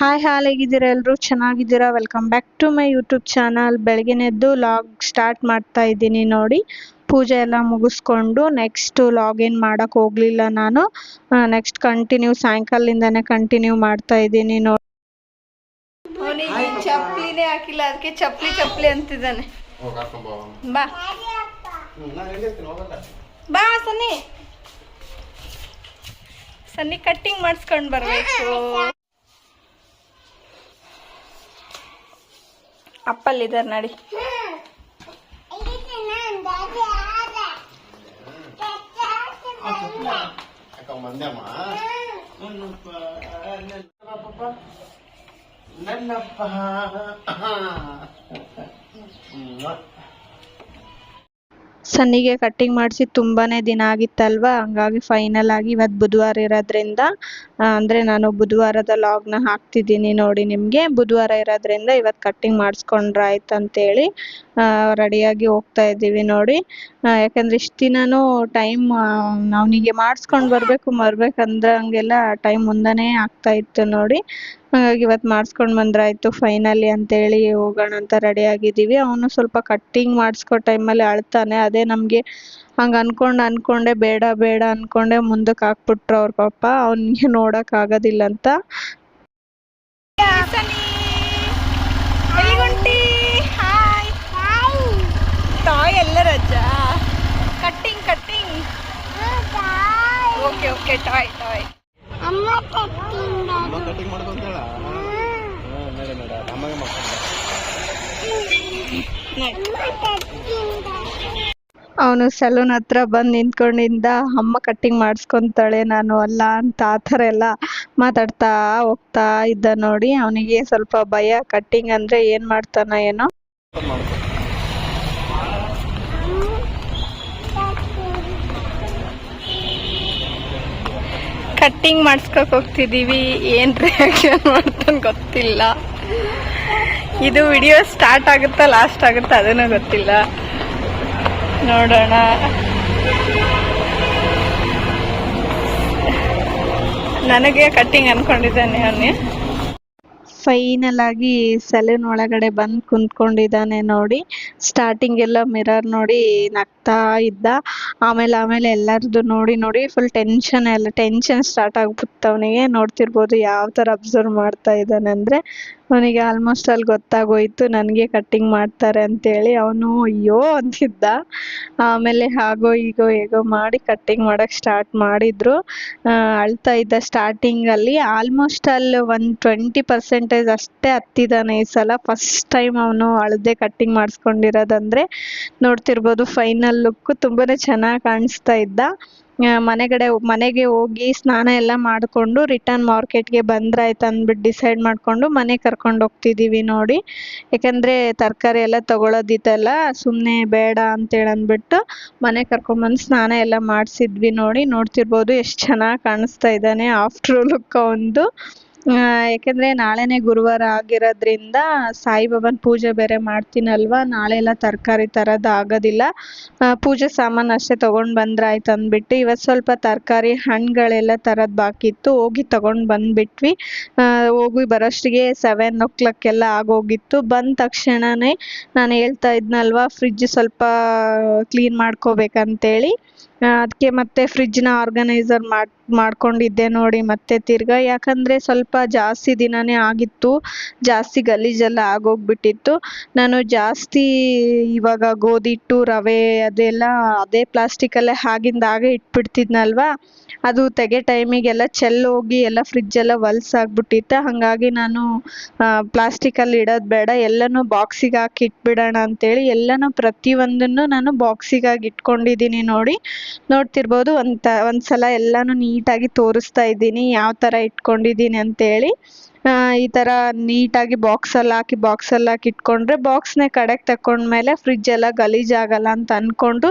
Hi ಹಾಲ್ ಹೇಗಿದ್ದೀರಾ? ಎಲ್ಲರೂ ಚೆನ್ನಾಗಿದ್ದೀರಾ? Welcome back to my YouTube channel ಬೆಳಗ್ಗೆನೆದ್ದು log start ಮಾಡ್ತಾ ಇದ್ದೀನಿ ನೋಡಿ. ಪೂಜೆ ಎಲ್ಲ ಮುಗಿಸ್ಕೊಂಡು ನೆಕ್ಸ್ಟ್ ಲಾಗಿನ್ ಮಾಡೋಕ್ಕೆ ಹೋಗಲಿಲ್ಲ ನಾನು. ನೆಕ್ಸ್ಟ್ ಕಂಟಿನ್ಯೂ ಸಾಯಂಕಾಲದಿಂದನೇ ಕಂಟಿನ್ಯೂ ಮಾಡ್ತಾ ಇದ್ದೀನಿ ನೋಡಿ. ಚಪ್ಲಿನೇ ಹಾಕಿಲ್ಲ, ಅದಕ್ಕೆ ಚಪ್ಲಿ ಚಪ್ಲಿ ಅಂತಿದ್ದಾನೆ. ಬಾ. ಬಾ, ಸನ್ನಿ. ಸನ್ನಿ ಕಟ್ಟಿಂಗ್ ಮಾಡಿಸ್ಕೊಂಡು ಬರಬೇಕು. ಅಪ್ಪಲ್ಲಿದ್ದಾರೆ ನಡಿ? ನನ್ನಪ್ಪ. ಸನ್ನಿಗೆ ಕಟ್ಟಿಂಗ್ ಮಾಡಿಸಿ ತುಂಬಾನೇ ದಿನ ಆಗಿತ್ತಲ್ವಾ? ಹಂಗಾಗಿ ಫೈನಲ್ ಆಗಿ ಇವತ್ತು ಬುಧವಾರ ಇರೋದ್ರಿಂದ ಅಂದರೆ ನಾನು ಬುಧವಾರದ ಲಾಗ್ನ ಹಾಕ್ತಿದ್ದೀನಿ ನೋಡಿ ನಿಮಗೆ. ಬುಧವಾರ ಇರೋದ್ರಿಂದ ಇವತ್ತು ಕಟ್ಟಿಂಗ್ ಮಾಡಿಸ್ಕೊಂಡ್ರೆ ಆಯ್ತು ಅಂತೇಳಿ ರೆಡಿಯಾಗಿ ಹೋಗ್ತಾ ಇದ್ದೀವಿ ನೋಡಿ. ಯಾಕಂದರೆ ಇಷ್ಟು ದಿನನೂ ಟೈಮ್ ಅವನಿಗೆ ಮಾಡಿಸ್ಕೊಂಡು ಬರಬೇಕು ಬರ್ಬೇಕಂದ್ರಂಗೆಲ್ಲ ಟೈಮ್ ಮುಂದಾನೆ ಆಗ್ತಾ ಇತ್ತು ನೋಡಿ. ಹಾಗಾಗಿ ಇವತ್ತು ಮಾಡಿಸ್ಕೊಂಡು ಬಂದ್ರಾಯ್ತು ಫೈನಲಿ ಅಂತೇಳಿ ಹೋಗೋಣ ಅಂತ ರೆಡಿ ಆಗಿದ್ದೀವಿ. ಅವನು ಸ್ವಲ್ಪ ಕಟ್ಟಿಂಗ್ ಮಾಡಿಸ್ಕೊ ಟೈಮಲ್ಲಿ ಅಳ್ತಾನೆ. ಅದೇ ನಮಗೆ ಹಂಗೆ ಅನ್ಕೊಂಡು ಅನ್ಕೊಂಡೆ ಬೇಡ ಬೇಡ ಅನ್ಕೊಂಡೆ ಮುಂದಕ್ಕೆ ಹಾಕ್ಬಿಟ್ರು ಅವ್ರ ಪಾಪ. ಅವನಿಗೆ ನೋಡಕ್ ಆಗೋದಿಲ್ಲ ಅಂತ ಎಲ್ಲಿಗುಂಟಿ ಹಾಯ್ ಟಾಯ್ ಎಲ್ಲ ರಜ ಕಟ್ಟಿಂಗ್ ಕಟ್ಟಿಂಗ್ ಓಕೆ ಓಕೆ ಟಾಯ್ ಟಾಯ್. ಅಮ್ಮ ಕಟಿಂಗ್ ಮಾಡ್ಕೊಂತಾಳ ನಡೆ ನಡೆ ಅಮ್ಮಗೆ ಮಾಡ್ಕೊಂಡ ಅವನು ಸಲೂನ್ ಹತ್ರ ಬಂದು ನಿಂತ್ಕೊಂಡಿಂದ ಅಮ್ಮ ಕಟ್ಟಿಂಗ್ ಮಾಡಿಸ್ಕೊಂತಾಳೆ ನಾನು ಅಲ್ಲ ಅಂತ ಆ ಥರ ಎಲ್ಲ ಮಾತಾಡ್ತಾ ಹೋಗ್ತಾ ಇದ್ದ ನೋಡಿ ಅವನಿಗೆ ಸ್ವಲ್ಪ ಭಯ. ಕಟ್ಟಿಂಗ್ ಅಂದ್ರೆ ಏನ್ ಮಾಡ್ತಾನ ಏನೋ. ಕಟ್ಟಿಂಗ್ ಮಾಡಿಸ್ಕೊಕ್ ಹೋಗ್ತಿದ್ದೀವಿ ಏನು ರಿಯಾಕ್ಷನ್ ಮಾಡ್ತಾನೆ ಗೊತ್ತಿಲ್ಲ. ಇದು ವಿಡಿಯೋ ಸ್ಟಾರ್ಟ್ ಆಗುತ್ತಾ ಲಾಸ್ಟ್ ಆಗುತ್ತಾ ಅದನ್ನು ಗೊತ್ತಿಲ್ಲ. ನೋಡೋಣ. ನನಗೆ ಕಟ್ಟಿಂಗ್ ಅನ್ಕೊಂಡಿದ್ದಾನೆ ಅವನೇ. ಫೈನಲ್ ಆಗಿ ಸಲೂನ್ ಒಳಗಡೆ ಬಂದು ಕುಂತ್ಕೊಂಡಿದ್ದಾನೆ ನೋಡಿ. ಸ್ಟಾರ್ಟಿಂಗ್ ಎಲ್ಲ ಮಿರರ್ ನೋಡಿ ನಗ್ತಾ ಇದ್ದ. ಆಮೇಲೆ ಆಮೇಲೆ ಎಲ್ಲರದು ನೋಡಿ ನೋಡಿ ಫುಲ್ ಟೆನ್ಷನ್ ಎಲ್ಲ ಟೆನ್ಷನ್ ಸ್ಟಾರ್ಟ್ ಆಗ್ಬಿಡ್ತು ಅವನಿಗೆ. ನೋಡ್ತಿರ್ಬೋದು ಯಾವ ಥರ ಅಬ್ಸರ್ವ್ ಮಾಡ್ತಾ ಇದ್ದಾನೆ ಅಂದರೆ ಅವನಿಗೆ ಆಲ್ಮೋಸ್ಟ್ ಅಲ್ಲಿ ಗೊತ್ತಾಗೋಯ್ತು ನನಗೆ ಕಟ್ಟಿಂಗ್ ಮಾಡ್ತಾರೆ ಅಂತೇಳಿ. ಅವನು ಅಯ್ಯೋ ಅಂತಿದ್ದ. ಆಮೇಲೆ ಹಾಗೋ ಹೀಗೋ ಹೇಗೋ ಮಾಡಿ ಕಟ್ಟಿಂಗ್ ಮಾಡೋಕ್ಕೆ ಸ್ಟಾರ್ಟ್ ಮಾಡಿದ್ರು. ಅಳ್ತಾ ಇದ್ದ ಸ್ಟಾರ್ಟಿಂಗಲ್ಲಿ ಆಲ್ಮೋಸ್ಟ್ ಅಲ್ಲಿ ಒಂದು ಟ್ವೆಂಟಿ ಪರ್ಸೆಂಟೇಜ್ ಅಷ್ಟೇ ಹತ್ತಿದಾನೆ ಈ ಸಲ. ಫಸ್ಟ್ ಟೈಮ್ ಅವನು ಅಳದೆ ಕಟ್ಟಿಂಗ್ ಮಾಡ್ಸ್ಕೊಂಡಿರೋದಂದ್ರೆ ನೋಡ್ತಿರ್ಬೋದು ಫೈನಲ್ ಲುಕ್ ತುಂಬಾನೇ ಚೆನ್ನಾಗಿ ಕಾಣಿಸ್ತಾ ಇದ್ದ. ಮನೆಗಡೆ ಮನೆಗೆ ಹೋಗಿ ಸ್ನಾನ ಎಲ್ಲ ಮಾಡಿಕೊಂಡು ರಿಟರ್ನ್ ಮಾರ್ಕೆಟ್ಗೆ ಬಂದ್ರಾಯ್ತು ಅಂದ್ಬಿಟ್ಟು ಡಿಸೈಡ್ ಮಾಡಿಕೊಂಡು ಮನೆ ಕರ್ಕೊಂಡು ಹೋಗ್ತಿದ್ದೀವಿ ನೋಡಿ. ಯಾಕಂದರೆ ತರಕಾರಿ ಎಲ್ಲ ತಗೊಳ್ಳೋದಿತ್ತಲ್ಲ ಸುಮ್ಮನೆ ಬೇಡ ಅಂತೇಳಿ ಅಂದ್ಬಿಟ್ಟು ಮನೆ ಕರ್ಕೊಂಡ್ಬಂದು ಸ್ನಾನ ಎಲ್ಲ ಮಾಡಿಸಿದ್ವಿ ನೋಡಿ. ನೋಡ್ತಿರ್ಬೋದು ಎಷ್ಟು ಚೆನ್ನಾಗಿ ಕಾಣಿಸ್ತಾ ಇದ್ದಾನೆ ಆಫ್ಟರ್ ಲುಕ್ ಒಂದು ಯಾಕೆಂದರೆ ನಾಳೆನೇ ಗುರುವಾರ ಆಗಿರೋದ್ರಿಂದ ಸಾಯಿಬಾಬಾನ ಪೂಜೆ ಬೇರೆ ಮಾಡ್ತೀನಲ್ವಾ? ನಾಳೆ ಎಲ್ಲ ತರಕಾರಿ ತರೋದು ಆಗೋದಿಲ್ಲ. ಪೂಜೆ ಸಾಮಾನು ಅಷ್ಟೇ ತೊಗೊಂಡು ಬಂದ್ರೆ ಆಯ್ತು ಅಂದ್ಬಿಟ್ಟು ಇವತ್ತು ಸ್ವಲ್ಪ ತರಕಾರಿ ಹಣ್ಣುಗಳೆಲ್ಲ ತರೋದು ಬಾಕಿ ಇತ್ತು. ಹೋಗಿ ತೊಗೊಂಡು ಬಂದ್ಬಿಟ್ವಿ. ಹೋಗಿ ಬರೋಷ್ಟಿಗೆ ಸೆವೆನ್ ಓ ಕ್ಲಾಕ್ ಎಲ್ಲ ಆಗೋಗಿತ್ತು. ಬಂದ ತಕ್ಷಣವೇ ನಾನು ಹೇಳ್ತಾ ಇದ್ನಲ್ವಾ ಫ್ರಿಜ್ ಸ್ವಲ್ಪ ಕ್ಲೀನ್ ಮಾಡ್ಕೋಬೇಕಂತೇಳಿ. ಅದಕ್ಕೆ ಮತ್ತೆ ಫ್ರಿಜ್ನ ಆರ್ಗನೈಸರ್ ಮಾಡ್ ಮಾಡ್ಕೊಂಡಿದ್ದೆ ನೋಡಿ ಮತ್ತೆ ತಿರ್ಗಾ, ಯಾಕಂದರೆ ಸ್ವಲ್ಪ ಜಾಸ್ತಿ ದಿನನೇ ಆಗಿತ್ತು, ಜಾಸ್ತಿ ಗಲೀಜೆಲ್ಲ ಆಗೋಗ್ಬಿಟ್ಟಿತ್ತು. ನಾನು ಜಾಸ್ತಿ ಇವಾಗ ಗೋಧಿ ಹಿಟ್ಟು ರವೆ ಅದೆಲ್ಲ ಅದೇ ಪ್ಲಾಸ್ಟಿಕಲ್ಲೇ ಆಗಿಂದಾಗೆ ಇಟ್ಬಿಡ್ತಿದ್ನಲ್ವಾ? ಅದು ತೆಗೆ ಟೈಮಿಗೆಲ್ಲ ಚೆಲ್ಲೋಗಿ ಎಲ್ಲ ಫ್ರಿಜ್ಜೆಲ್ಲ ಹೊಲ್ಸಾಗ್ಬಿಟ್ಟಿತ್ತು. ಹಾಗಾಗಿ ನಾನು ಪ್ಲಾಸ್ಟಿಕಲ್ಲಿ ಇಡೋದು ಬೇಡ, ಎಲ್ಲನೂ ಬಾಕ್ಸಿಗೆ ಹಾಕಿ ಇಟ್ಬಿಡೋಣ ಅಂತೇಳಿ ಎಲ್ಲನೂ ಪ್ರತಿಯೊಂದನ್ನು ನಾನು ಬಾಕ್ಸಿಗಾಗಿ ಇಟ್ಕೊಂಡಿದ್ದೀನಿ ನೋಡಿ. ನೋಡ್ತಿರ್ಬೋದು ಒಂದು ಒಂದು ಸಲ ಎಲ್ಲನೂ ನೀಟಾಗಿ ತೋರಿಸ್ತಾ ಇದ್ದೀನಿ, ಯಾವ ಥರ ಇಟ್ಕೊಂಡಿದ್ದೀನಿ ಅಂತೇಳಿ. ಈ ಥರ ನೀಟಾಗಿ ಬಾಕ್ಸಲ್ಲಿ ಹಾಕಿ ಬಾಕ್ಸಲ್ಲಿ ಹಾಕಿ ಇಟ್ಕೊಂಡ್ರೆ ಬಾಕ್ಸ್ನೇ ಕಡೆಗೆ ತಕೊಂಡ್ಮೇಲೆ ಫ್ರಿಜ್ ಎಲ್ಲ ಗಲೀಜಾಗಲ್ಲ ಅಂತ ಅಂದ್ಕೊಂಡು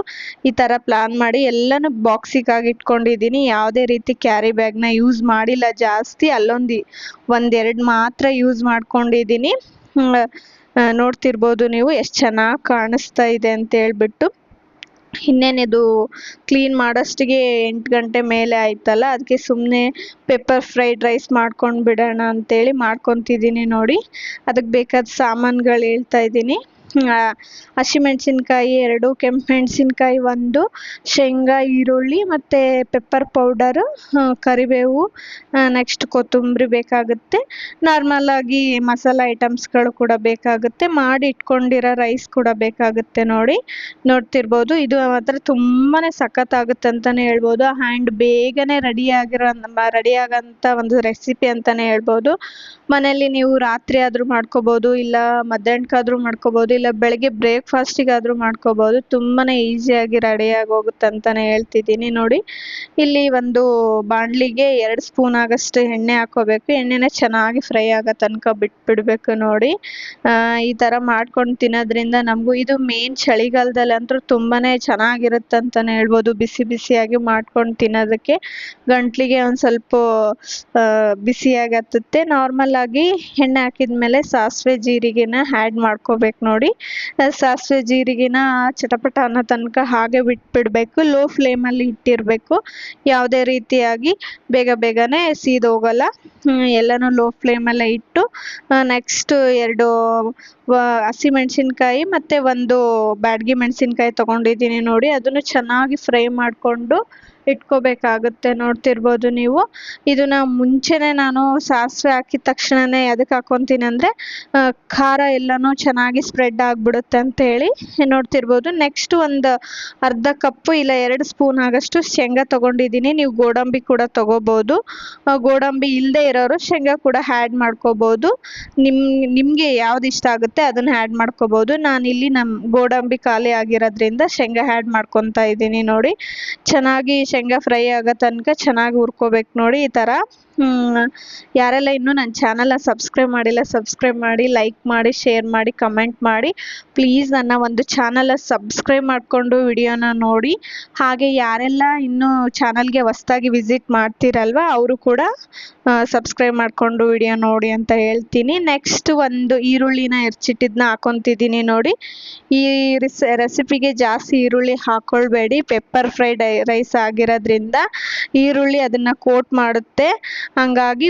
ಈ ಥರ ಪ್ಲ್ಯಾನ್ ಮಾಡಿ ಎಲ್ಲನೂ ಬಾಕ್ಸಿಗಾಗಿ ಇಟ್ಕೊಂಡಿದ್ದೀನಿ. ಯಾವುದೇ ರೀತಿ ಕ್ಯಾರಿ ಬ್ಯಾಗ್ನ ಯೂಸ್ ಮಾಡಿಲ್ಲ ಜಾಸ್ತಿ, ಅಲ್ಲೊಂದು ಒಂದೆರಡು ಮಾತ್ರ ಯೂಸ್ ಮಾಡ್ಕೊಂಡಿದ್ದೀನಿ. ನೋಡ್ತಿರ್ಬೋದು ನೀವು ಎಷ್ಟು ಚೆನ್ನಾಗಿ ಕಾಣಿಸ್ತಾ ಇದೆ ಅಂತ ಹೇಳ್ಬಿಟ್ಟು ಇನ್ನೇನಿದು ಕ್ಲೀನ್ ಮಾಡೋಷ್ಟಿಗೆ ಎಂಟು ಗಂಟೆ ಮೇಲೆ ಆಯ್ತಲ್ಲ ಅದಕ್ಕೆ ಸುಮ್ಮನೆ ಪೆಪ್ಪರ್ ಫ್ರೈಡ್ ರೈಸ್ ಮಾಡ್ಕೊಂಡು ಬಿಡೋಣ ಅಂತೇಳಿ ಮಾಡ್ಕೊತಿದ್ದೀನಿ ನೋಡಿ. ಅದಕ್ಕೆ ಬೇಕಾದ ಸಾಮಾನುಗಳು ಹೇಳ್ತಾ ಇದ್ದೀನಿ. ಹಸಿಮೆಣ್ಸಿನ್ಕಾಯಿ ಎರಡು, ಕೆಂಪು ಮೆಣಸಿನ್ಕಾಯಿ ಒಂದು, ಶೇಂಗಾ, ಈರುಳ್ಳಿ ಮತ್ತು ಪೆಪ್ಪರ್ ಪೌಡರು ಕರಿಬೇವು ನೆಕ್ಸ್ಟ್ ಕೊತ್ತಂಬರಿ ಬೇಕಾಗುತ್ತೆ. ನಾರ್ಮಲಾಗಿ ಮಸಾಲ ಐಟಮ್ಸ್ಗಳು ಕೂಡ ಬೇಕಾಗುತ್ತೆ. ಮಾಡಿ ಇಟ್ಕೊಂಡಿರೋ ರೈಸ್ ಕೂಡ ಬೇಕಾಗುತ್ತೆ ನೋಡಿ. ನೋಡ್ತಿರ್ಬೋದು. ಇದು ಮಾತ್ರ ತುಂಬಾ ಸಖತ್ತಾಗುತ್ತೆ ಅಂತಲೇ ಹೇಳ್ಬೋದು. ಹ್ಯಾಂಡ್ ಬೇಗನೆ ರೆಡಿ ಆಗಿರೋ ರೆಡಿ ಆಗೋಂಥ ಒಂದು ರೆಸಿಪಿ ಅಂತಲೇ ಹೇಳ್ಬೋದು. ಮನೇಲಿ ನೀವು ರಾತ್ರಿ ಆದರೂ ಮಾಡ್ಕೋಬೋದು, ಇಲ್ಲ ಮಧ್ಯಾಹ್ನಕ್ಕಾದರೂ ಮಾಡ್ಕೋಬೋದು ಇಲ್ಲ, ಬೆಳಗ್ಗೆ ಬ್ರೇಕ್ಫಾಸ್ಟಿಗಾದರೂ ಮಾಡ್ಕೋಬೋದು. ತುಂಬಾ ಈಸಿಯಾಗಿ ರೆಡಿಯಾಗಿ ಹೋಗುತ್ತೆ ಅಂತಲೇ ಹೇಳ್ತಿದ್ದೀನಿ ನೋಡಿ. ಇಲ್ಲಿ ಒಂದು ಬಾಣಲಿಗೆ ಎರಡು ಸ್ಪೂನ್ ಆಗಷ್ಟು ಎಣ್ಣೆ ಹಾಕೋಬೇಕು ಎಣ್ಣೆನ ಚೆನ್ನಾಗಿ ಫ್ರೈ ಆಗೋ ತನಕ ಬಿಟ್ಬಿಡಬೇಕು ನೋಡಿ. ಈ ಥರ ಮಾಡ್ಕೊಂಡು ತಿನ್ನೋದ್ರಿಂದ ನಮಗೂ ಇದು ಮೇನ್ ಚಳಿಗಾಲದಲ್ಲಂತೂ ತುಂಬಾ ಚೆನ್ನಾಗಿರುತ್ತೆ ಅಂತಲೇ ಹೇಳ್ಬೋದು. ಬಿಸಿ ಬಿಸಿಯಾಗಿ ಮಾಡ್ಕೊಂಡು ತಿನ್ನೋದಕ್ಕೆ ಗಂಟ್ಲಿಗೆ ಒಂದು ಸ್ವಲ್ಪ ಬಿಸಿಯಾಗತ್ತೆ ನಾರ್ಮಲ್ ಆಗಿ ಎಣ್ಣೆ ಹಾಕಿದ್ಮೇಲೆ ಸಾಸಿವೆ, ಜೀರಿಗೆನ ಆ್ಯಡ್ ಮಾಡ್ಕೋಬೇಕು ನೋಡಿ. ಸಾಸಿವೆ ಜೀರಿಗೆನ ಚಟಪಟ ಅನ್ನೋ ತನಕ ಹಾಗೆ ಬಿಟ್ಬಿಡಬೇಕು ಲೋ ಫ್ಲೇಮಲ್ಲಿ ಇಟ್ಟಿರಬೇಕು. ಯಾವುದೇ ರೀತಿಯಾಗಿ ಬೇಗ ಬೇಗನೆ ಸೀದೋಗಲ್ಲ ಎಲ್ಲನೂ ಲೋ ಫ್ಲೇಮಲ್ಲೇ ಇಟ್ಟು ನೆಕ್ಸ್ಟ್ ಎರಡು ಹಸಿಮೆಣ್ಸಿನ್ಕಾಯಿ ಮತ್ತು ಒಂದು ಬ್ಯಾಡಗಿ ಮೆಣಸಿನ್ಕಾಯಿ ತೊಗೊಂಡಿದ್ದೀನಿ ನೋಡಿ, ಅದನ್ನು ಚೆನ್ನಾಗಿ ಫ್ರೈ ಮಾಡಿಕೊಂಡು ಇಟ್ಕೋಬೇಕಾಗುತ್ತೆ, ನೋಡ್ತಿರ್ಬೋದು ನೀವು. ಇದನ್ನ ಮುಂಚೆನೇ ನಾನು ಸಾಸಿವೆ ಹಾಕಿದ ತಕ್ಷಣನೇ ಅದಕ್ಕೆ ಹಾಕ್ಕೊತೀನಿ ಅಂದರೆ ಖಾರ ಎಲ್ಲನೂ ಚೆನ್ನಾಗಿ ಸ್ಪ್ರೆಡ್ ಆಗಿಬಿಡುತ್ತೆ ಅಂತೇಳಿ ನೋಡ್ತಿರ್ಬೋದು. ನೆಕ್ಸ್ಟ್ ಒಂದು ಅರ್ಧ ಕಪ್ಪು ಇಲ್ಲ ಎರಡು ಸ್ಪೂನ್ ಆಗಷ್ಟು ಶೇಂಗಾ ತೊಗೊಂಡಿದ್ದೀನಿ. ನೀವು ಗೋಡಂಬಿ ಕೂಡ ತೊಗೋಬೋದು. ಗೋಡಂಬಿ ಇಲ್ಲದೆ ಇರೋರು ಶೇಂಗಾ ಕೂಡ ಆ್ಯಡ್ ಮಾಡ್ಕೋಬೋದು. ನಿಮ್, ನಿಮಗೆ ಯಾವ್ದು ಇಷ್ಟ ಆಗುತ್ತೆ ಅದನ್ನು ಆ್ಯಡ್ ಮಾಡ್ಕೋಬೋದು. ನಾನಿಲ್ಲಿ ನಮ್ಮ ಗೋಡಂಬಿ ಖಾಲಿ ಆಗಿರೋದ್ರಿಂದ ಶೇಂಗಾ ಆ್ಯಡ್ ಮಾಡ್ಕೊತಾ ಇದ್ದೀನಿ ನೋಡಿ. ಚೆನ್ನಾಗಿ ಶೇಂಗಾ ಫ್ರೈ ಆಗೋ ತನಕ ಚೆನ್ನಾಗಿ ಹುರ್ಕೋಬೇಕು ನೋಡಿ ಈ ಥರ ಯಾರೆಲ್ಲ ಇನ್ನೂ ನನ್ನ ಚಾನಲ್ನ ಸಬ್ಸ್ಕ್ರೈಬ್ ಮಾಡಿಲ್ಲ ಸಬ್ಸ್ಕ್ರೈಬ್ ಮಾಡಿ ಲೈಕ್ ಮಾಡಿ ಶೇರ್ ಮಾಡಿ ಕಮೆಂಟ್ ಮಾಡಿ ಪ್ಲೀಸ್ ನನ್ನ ಒಂದು ಚಾನಲ್ನ ಸಬ್ಸ್ಕ್ರೈಬ್ ಮಾಡಿಕೊಂಡು ವಿಡಿಯೋನ ನೋಡಿ. ಹಾಗೆ ಯಾರೆಲ್ಲ ಇನ್ನೂ ಚಾನಲ್ಗೆ ಹೊಸ್ದಾಗಿ ವಿಸಿಟ್ ಮಾಡ್ತೀರಲ್ವ, ಅವರು ಕೂಡ ಸಬ್ಸ್ಕ್ರೈಬ್ ಮಾಡಿಕೊಂಡು ವಿಡಿಯೋ ನೋಡಿ ಅಂತ ಹೇಳ್ತೀನಿ. ನೆಕ್ಸ್ಟ್ ಒಂದು ಈರುಳ್ಳಿನ ಹೆಚ್ಚಿಟ್ಟಿದ್ನ ಹಾಕೊತಿದ್ದೀನಿ ನೋಡಿ. ಈ ರಿಸ್ ರೆಸಿಪಿಗೆ ಜಾಸ್ತಿ ಈರುಳ್ಳಿ ಹಾಕ್ಕೊಳ್ಬೇಡಿ ಪೆಪ್ಪರ್ ಫ್ರೈಡ್ ರೈಸ್ ಆಗಿರೋದ್ರಿಂದ ಈರುಳ್ಳಿ ಅದನ್ನು ಕೋಟ್ ಮಾಡುತ್ತೆ. ಹಂಗಾಗಿ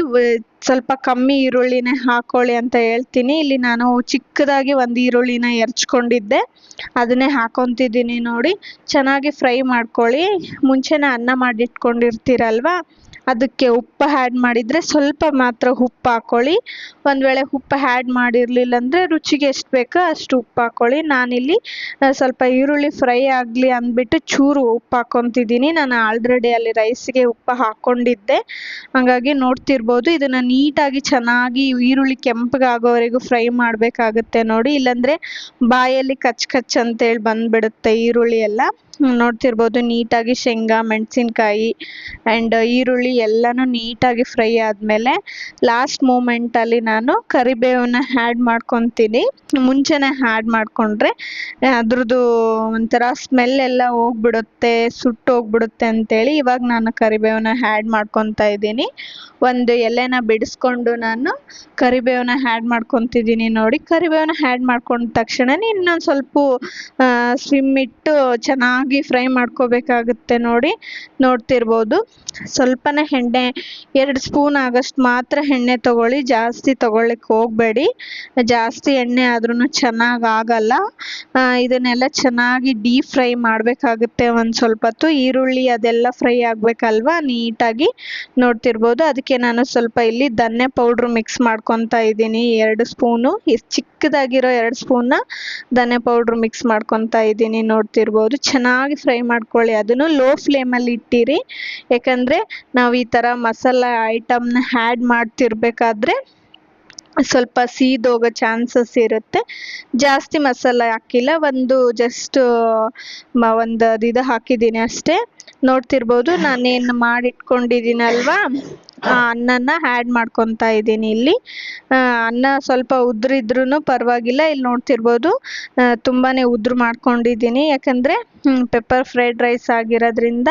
ಸ್ವಲ್ಪ ಕಮ್ಮಿ ಈರುಳ್ಳಿನೇ ಹಾಕೊಳ್ಳಿ ಅಂತ ಹೇಳ್ತೀನಿ. ಇಲ್ಲಿ ನಾನು ಚಿಕ್ಕದಾಗಿ ಒಂದು ಈರುಳ್ಳಿನ ಹೆರ್ಚ್ಕೊಂಡಿದ್ದೆ ಅದನ್ನೇ ಹಾಕೊತಿದ್ದೀನಿ ನೋಡಿ. ಚೆನ್ನಾಗಿ ಫ್ರೈ ಮಾಡ್ಕೊಳ್ಳಿ. ಮುಂಚೆನೇ ಅನ್ನ ಮಾಡಿಟ್ಕೊಂಡಿರ್ತೀರಲ್ವ? ಅದಕ್ಕೆ ಉಪ್ಪು ಹ್ಯಾಡ್ ಮಾಡಿದರೆ ಸ್ವಲ್ಪ ಮಾತ್ರ ಉಪ್ಪು ಹಾಕ್ಕೊಳ್ಳಿ ಒಂದು ವೇಳೆ ಉಪ್ಪು ಹ್ಯಾಡ್ ಮಾಡಿರಲಿಲ್ಲ ಅಂದರೆ ರುಚಿಗೆ ಎಷ್ಟು ಬೇಕೋ ಅಷ್ಟು ಉಪ್ಪು ಹಾಕ್ಕೊಳ್ಳಿ ನಾನಿಲ್ಲಿ ಸ್ವಲ್ಪ ಈರುಳ್ಳಿ ಫ್ರೈ ಆಗಲಿ ಅಂದ್ಬಿಟ್ಟು ಚೂರು ಉಪ್ಪು ಹಾಕ್ಕೊತಿದ್ದೀನಿ ನಾನು ಆಲ್ರೆಡಿ ಅಲ್ಲಿ ರೈಸ್ಗೆ ಉಪ್ಪು ಹಾಕ್ಕೊಂಡಿದ್ದೆ ಹಾಗಾಗಿ ನೋಡ್ತಿರ್ಬೋದು. ಇದನ್ನು ನೀಟಾಗಿ ಚೆನ್ನಾಗಿ ಈರುಳ್ಳಿ ಕೆಂಪಗಾಗೋವರೆಗೂ ಫ್ರೈ ಮಾಡಬೇಕಾಗುತ್ತೆ ನೋಡಿ. ಇಲ್ಲಾಂದರೆ ಬಾಯಲ್ಲಿ ಕಚ್ ಕಚ್ ಅಂತೇಳಿ ಬಂದ್ಬಿಡುತ್ತೆ ಈರುಳ್ಳಿ ಎಲ್ಲ. ನೋಡ್ತಿರ್ಬೋದು ನೀಟಾಗಿ ಶೇಂಗಾ, ಮೆಣಸಿನ್ಕಾಯಿ ಆ್ಯಂಡ್ ಈರುಳ್ಳಿ ಎಲ್ಲನೂ ನೀಟಾಗಿ ಫ್ರೈ ಆದಮೇಲೆ ಲಾಸ್ಟ್ ಮೂಮೆಂಟಲ್ಲಿ ನಾನು ಕರಿಬೇವನ್ನ ಹ್ಯಾಡ್ ಮಾಡ್ಕೊತೀನಿ. ಮುಂಚೆನೇ ಹ್ಯಾಡ್ ಮಾಡಿಕೊಂಡ್ರೆ ಅದ್ರದ್ದು ಒಂಥರ ಸ್ಮೆಲ್ ಎಲ್ಲ ಹೋಗ್ಬಿಡುತ್ತೆ, ಸುಟ್ಟು ಹೋಗ್ಬಿಡುತ್ತೆ ಅಂತೇಳಿ ಇವಾಗ ನಾನು ಕರಿಬೇವನ್ನ ಹ್ಯಾಡ್ ಮಾಡ್ಕೊತಾ ಇದ್ದೀನಿ. ಒಂದು ಎಲೆನ ಬಿಡಿಸ್ಕೊಂಡು ನಾನು ಕರಿಬೇವನ್ನ ಹ್ಯಾಡ್ ಮಾಡ್ಕೊತಿದ್ದೀನಿ ನೋಡಿ. ಕರಿಬೇವನ್ನ ಹ್ಯಾಡ್ ಮಾಡ್ಕೊಂಡ ತಕ್ಷಣನೇ ಇನ್ನೊಂದು ಸ್ವಲ್ಪ ಸ್ವಿಮ್ ಇಟ್ಟು ಚೆನ್ನಾಗಿ ಫ್ರೈ ಮಾಡ್ಕೋಬೇಕಾಗುತ್ತೆ ನೋಡಿ, ನೋಡ್ತಿರ್ಬೋದು. ಸ್ವಲ್ಪನೇ ಎಣ್ಣೆ, ಎರಡು ಸ್ಪೂನ್ ಆಗೋಷ್ಟು ಮಾತ್ರ ಎಣ್ಣೆ ತಗೊಳ್ಳಿ, ಜಾಸ್ತಿ ತಗೊಳ್ಳಿಕ್ಕೆ ಹೋಗಬೇಡಿ. ಜಾಸ್ತಿ ಎಣ್ಣೆ ಆದ್ರೂ ಚೆನ್ನಾಗಿ ಆಗಲ್ಲ. ಇದನ್ನೆಲ್ಲ ಚೆನ್ನಾಗಿ ಡೀಪ್ ಫ್ರೈ ಮಾಡಬೇಕಾಗುತ್ತೆ ಒಂದು ಸ್ವಲ್ಪ ಹೊತ್ತು ಈರುಳ್ಳಿ ಅದೆಲ್ಲ ಫ್ರೈ ಆಗಬೇಕಲ್ವಾ, ನೀಟಾಗಿ ನೋಡ್ತಿರ್ಬೋದು. ಅದಕ್ಕೆ ನಾನು ಸ್ವಲ್ಪ ಇಲ್ಲಿ ಧನ್ಯ ಪೌಡ್ರು ಮಿಕ್ಸ್ ಮಾಡ್ಕೊತಾ ಇದ್ದೀನಿ. ಎರಡು ಸ್ಪೂನು ಇಷ್ಟು ಚಿಕ್ಕದಾಗಿರೋ ಎರಡು ಸ್ಪೂನ್ನ ಧನೆ ಪೌಡ್ರ್ ಮಿಕ್ಸ್ ಮಾಡ್ಕೊತಾ ಇದ್ದೀನಿ, ನೋಡ್ತಿರ್ಬೋದು. ಚೆನ್ನಾಗಿ ಫ್ರೈ ಮಾಡ್ಕೊಳ್ಳಿ. ಅದನ್ನು ಲೋ ಫ್ಲೇಮಲ್ಲಿ ಇಟ್ಟಿರಿ. ಯಾಕಂದರೆ ನಾವು ಈ ಥರ ಮಸಾಲ ಐಟಮ್ನ ಆ್ಯಡ್ ಮಾಡ್ತಿರ್ಬೇಕಾದ್ರೆ ಸ್ವಲ್ಪ ಸೀದೋಗೋ ಚಾನ್ಸಸ್ ಇರುತ್ತೆ. ಜಾಸ್ತಿ ಮಸಾಲೆ ಹಾಕಿಲ್ಲ. ಒಂದು ಜಸ್ಟ್ ಒಂದು ಇದು ಹಾಕಿದ್ದೀನಿ ಅಷ್ಟೇ. ನೋಡ್ತಿರ್ಬೋದು. ನಾನೇನು ಆ ಅನ್ನನ ಆ್ಯಡ್ ಮಾಡ್ಕೊತಾ ಇದ್ದೀನಿ ಇಲ್ಲಿ. ಅನ್ನ ಸ್ವಲ್ಪ ಉದ್ರಿದ್ರೂ ಪರವಾಗಿಲ್ಲ. ಇಲ್ಲಿ ನೋಡ್ತಿರ್ಬೋದು ತುಂಬಾನೇ ಉದುರು ಮಾಡ್ಕೊಂಡಿದ್ದೀನಿ. ಯಾಕಂದರೆ ಪೆಪ್ಪರ್ ಫ್ರೈಡ್ ರೈಸ್ ಆಗಿರೋದ್ರಿಂದ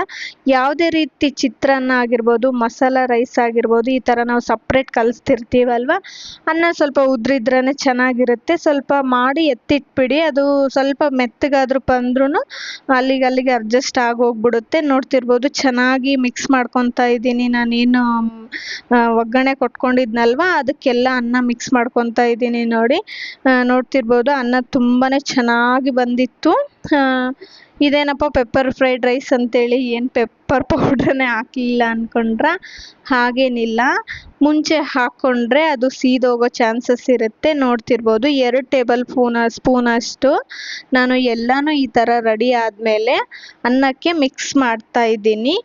ಯಾವುದೇ ರೀತಿ ಚಿತ್ರಾನ್ನ ಆಗಿರ್ಬೋದು, ಮಸಾಲ ರೈಸ್ ಆಗಿರ್ಬೋದು, ಈ ಥರ ನಾವು ಸಪ್ರೇಟ್ ಕಲಿಸ್ತಿರ್ತೀವಲ್ವ? ಅನ್ನ ಸ್ವಲ್ಪ ಉದ್ರಿದ್ರೇ ಚೆನ್ನಾಗಿರುತ್ತೆ. ಸ್ವಲ್ಪ ಮಾಡಿ ಎತ್ತಿಟ್ಬಿಡಿ. ಅದು ಸ್ವಲ್ಪ ಮೆತ್ತಗಾದ್ರೂ ಬಂದ್ರೂ ಅಲ್ಲಿಗೆ ಅಲ್ಲಿಗೆ ಅಡ್ಜಸ್ಟ್ ಆಗೋಗ್ಬಿಡುತ್ತೆ. ನೋಡ್ತಿರ್ಬೋದು, ಚೆನ್ನಾಗಿ ಮಿಕ್ಸ್ ಮಾಡ್ಕೊತಾ ಇದ್ದೀನಿ. ನಾನೇನು ಒಗ್ಗರಣೆ ಕೊಟ್ಕೊಂಡಿದ್ನಲ್ವ, ಅದಕ್ಕೆಲ್ಲ ಅನ್ನ ಮಿಕ್ಸ್ ಮಾಡ್ಕೊತಾ ಇದ್ದೀನಿ ನೋಡಿ. ನೋಡ್ತಿರ್ಬೋದು, ಅನ್ನ ತುಂಬಾ ಚೆನ್ನಾಗಿ ಬಂದಿತ್ತು. ಇದೇನಪ್ಪ ಪೆಪ್ಪರ್ ಫ್ರೈಡ್ ರೈಸ್ ಅಂತೇಳಿ ಏನು ಪೆಪ್ಪರ್ ಪೌಡ್ರನ್ನೇ ಹಾಕಲಿಲ್ಲ ಅಂದ್ಕೊಂಡ್ರ ಹಾಗೇನಿಲ್ಲ. ಮುಂಚೆ ಹಾಕ್ಕೊಂಡ್ರೆ ಅದು ಸೀದೋಗೋ ಚಾನ್ಸಸ್ ಇರುತ್ತೆ. ನೋಡ್ತಿರ್ಬೋದು, ಎರಡು ಟೇಬಲ್ ಸ್ಪೂನ ಸ್ಪೂನಷ್ಟು ನಾನು ಎಲ್ಲನೂ ಈ ಥರ ರೆಡಿ ಆದಮೇಲೆ ಅನ್ನಕ್ಕೆ ಮಿಕ್ಸ್ ಮಾಡ್ತಾ ಇದ್ದೀನಿ.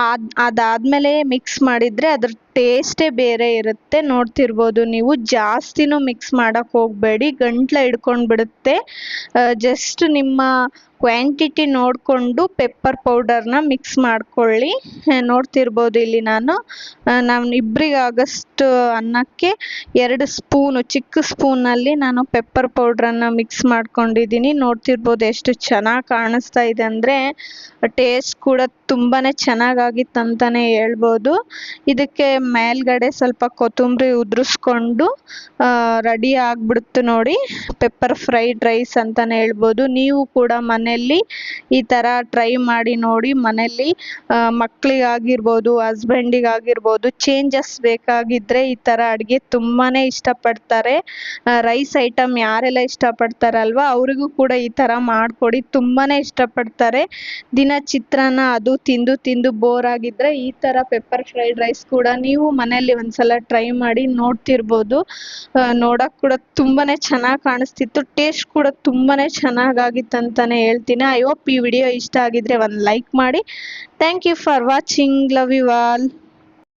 ಅದು ಅದಾದಮೇಲೆ ಮಿಕ್ಸ್ ಮಾಡಿದರೆ ಅದ್ರ ಟೇಸ್ಟೇ ಬೇರೆ ಇರುತ್ತೆ ನೋಡ್ತಿರ್ಬೋದು. ನೀವು ಜಾಸ್ತಿನೂ ಮಿಕ್ಸ್ ಮಾಡೋಕ್ಕೆ ಹೋಗಬೇಡಿ. ಗಂಟ್ಲು ಹಿಡ್ಕೊಂಡ್ಬಿಡುತ್ತೆ. ಜಸ್ಟ್ ನಿಮ್ಮ ಕ್ವಾಂಟಿಟಿ ನೋಡಿಕೊಂಡು ಪೆಪ್ಪರ್ ಪೌಡರ್ನ ಮಿಕ್ಸ್ ಮಾಡ್ಕೊಳ್ಳಿ. ನೋಡ್ತಿರ್ಬೋದು ಇಲ್ಲಿ ನಾನು. ನಾನು ಇಬ್ಬರಿಗಾಗಷ್ಟು ಅನ್ನಕ್ಕೆ ಎರಡು ಸ್ಪೂನು ಚಿಕ್ಕ ಸ್ಪೂನಲ್ಲಿ ನಾನು ಪೆಪ್ಪರ್ ಪೌಡ್ರನ್ನು ಮಿಕ್ಸ್ ಮಾಡ್ಕೊಂಡಿದ್ದೀನಿ. ನೋಡ್ತಿರ್ಬೋದು ಎಷ್ಟು ಚೆನ್ನಾಗಿ ಕಾಣಿಸ್ತಾ ಇದೆ ಅಂದರೆ ಟೇಸ್ಟ್ ಕೂಡ ತುಂಬಾ ಚೆನ್ನಾಗಾಗಿತ್ತು ಅಂತಲೇ ಹೇಳ್ಬೋದು. ಇದಕ್ಕೆ ಮೇಲ್ಗಡೆ ಸ್ವಲ್ಪ ಕೊತ್ತಂಬರಿ ಉದುರಿಸ್ಕೊಂಡು ರೆಡಿ ಆಗಿಬಿಡ್ತು ನೋಡಿ. ಪೆಪ್ಪರ್ ಫ್ರೈಡ್ ರೈಸ್ ಅಂತಲೇ ಹೇಳ್ಬೋದು. ನೀವು ಕೂಡ ಮನೆಯಲ್ಲಿ ಈ ಥರ ಟ್ರೈ ಮಾಡಿ ನೋಡಿ ಮನೆಯಲ್ಲಿ ಮಕ್ಕಳಿಗಾಗಿರ್ಬೋದು ಹಸ್ಬೆಂಡಿಗಾಗಿರ್ಬೋದು ಚೇಂಜಸ್ ಬೇಕಾಗಿದ್ದರೆ ಈ ಥರ ಅಡುಗೆ ತುಂಬಾ ಇಷ್ಟಪಡ್ತಾರೆ. ರೈಸ್ ಐಟಮ್ ಯಾರೆಲ್ಲ ಇಷ್ಟಪಡ್ತಾರಲ್ವ, ಅವರಿಗೂ ಕೂಡ ಈ ಥರ ಮಾಡಿಕೊಡಿ ತುಂಬಾ ಇಷ್ಟಪಡ್ತಾರೆ. ದಿನ ಚಿತ್ರಾನ್ನ ಅದು ತಿಂದು ತಿಂದು ಬೋರ್ ಆಗಿದ್ದರೆ ಈ ಥರ ಪೆಪ್ಪರ್ ಫ್ರೈಡ್ ರೈಸ್ ಕೂಡ ನೀವು ಮನೆಯಲ್ಲಿ ಒಂದ್ಸಲ ಟ್ರೈ ಮಾಡಿ ನೋಡ್ತಿರ್ಬೋದು. ನೋಡೋಕೆ ಕೂಡ ತುಂಬಾ ಚೆನ್ನಾಗಿ ಕಾಣಿಸ್ತಿತ್ತು ಟೇಸ್ಟ್ ಕೂಡ ತುಂಬಾ ಚೆನ್ನಾಗಾಗಿತ್ತು ಅಂತಲೇ ಹೇಳ್ತೀನಿ. ಐ ಹೋಪ್ ಈ ವಿಡಿಯೋ ಇಷ್ಟ ಆಗಿದ್ರೆ ಒಂದು ಲೈಕ್ ಮಾಡಿ. Thank you for watching love you all